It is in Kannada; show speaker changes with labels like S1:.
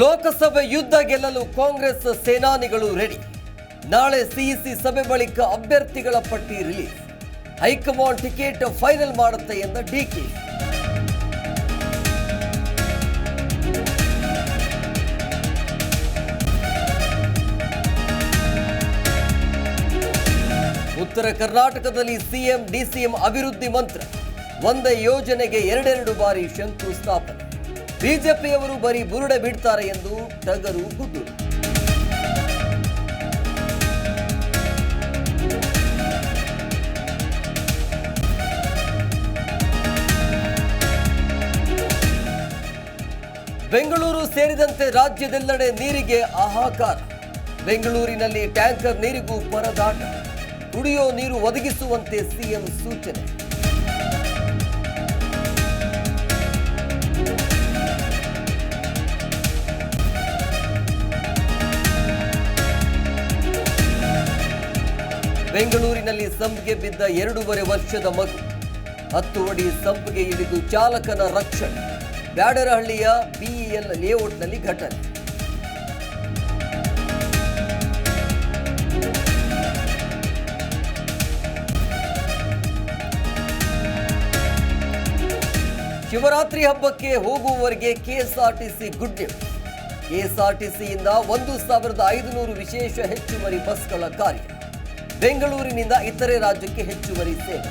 S1: ಲೋಕಸಭೆ ಯುದ್ಧ ಗೆಲ್ಲಲು ಕಾಂಗ್ರೆಸ್ ಸೇನಾನಿಗಳು ರೆಡಿ. ನಾಳೆ ಸಿಇಸಿ ಸಭೆ ಬಳಿಕ ಅಭ್ಯರ್ಥಿಗಳ ಪಟ್ಟಿ ರಿಲೀಸ್. ಹೈಕಮಾಂಡ್ ಟಿಕೆಟ್ ಫೈನಲ್ ಮಾಡುತ್ತೆ ಎಂದ ಡಿಕೆ. ಉತ್ತರ ಕರ್ನಾಟಕದಲ್ಲಿ ಸಿಎಂ ಡಿಸಿಎಂ ಅಭಿವೃದ್ಧಿ ಮಂತ್ರ. ಒಂದೇ ಯೋಜನೆಗೆ ಎರಡೆರಡು ಬಾರಿ ಶಂಕುಸ್ಥಾಪನೆ. ಬಿಜೆಪಿಯವರು ಬರೀ ಬುರುಡೆ ಬಿಡ್ತಾರೆ ಎಂದು ಟಗರು ಗುಡ್ಡೂರು ಬೆಂಗಳೂರು ಸೇರಿದಂತೆ ರಾಜ್ಯದೆಲ್ಲೆಡೆ ನೀರಿಗೆ ಹಾಹಾಕಾರ. ಬೆಂಗಳೂರಿನಲ್ಲಿ ಟ್ಯಾಂಕರ್ ನೀರಿಗೂ ಪರದಾಟ. ಕುಡಿಯೋ ನೀರು ಒದಗಿಸುವಂತೆ ಸಿಎಂ ಸೂಚನೆ. ಬೆಂಗಳೂರಿನಲ್ಲಿ ಸಂಪ್ಗೆ ಬಿದ್ದ ಎರಡೂವರೆ ವರ್ಷದ ಮಗು. ಹತ್ತು ಅಡಿ ಸಂಪಿಗೆ ಇಳಿದು ಚಾಲಕನ ರಕ್ಷಣೆ. ಬ್ಯಾಡರಹಳ್ಳಿಯ ಬಿಇಎಲ್ ಲೇಔಟ್ನಲ್ಲಿ ಘಟನೆ. ಶಿವರಾತ್ರಿ ಹಬ್ಬಕ್ಕೆ ಹೋಗುವವರಿಗೆ ಕೆಎಸ್ಆರ್ಟಿಸಿ ಗುಡ್ ನ್ಯೂಸ್. ಕೆಎಸ್ಆರ್ಟಿಸಿಯಿಂದ ಒಂದು ಸಾವಿರದ ಐದುನೂರು ವಿಶೇಷ ಹೆಚ್ಚುವರಿ ಬಸ್ಗಳ ಕಾರ್ಯ. ಬೆಂಗಳೂರಿನಿಂದ ಇತರೆ ರಾಜ್ಯಕ್ಕೆ ಹೆಚ್ಚುವರಿ ಸೇವೆ.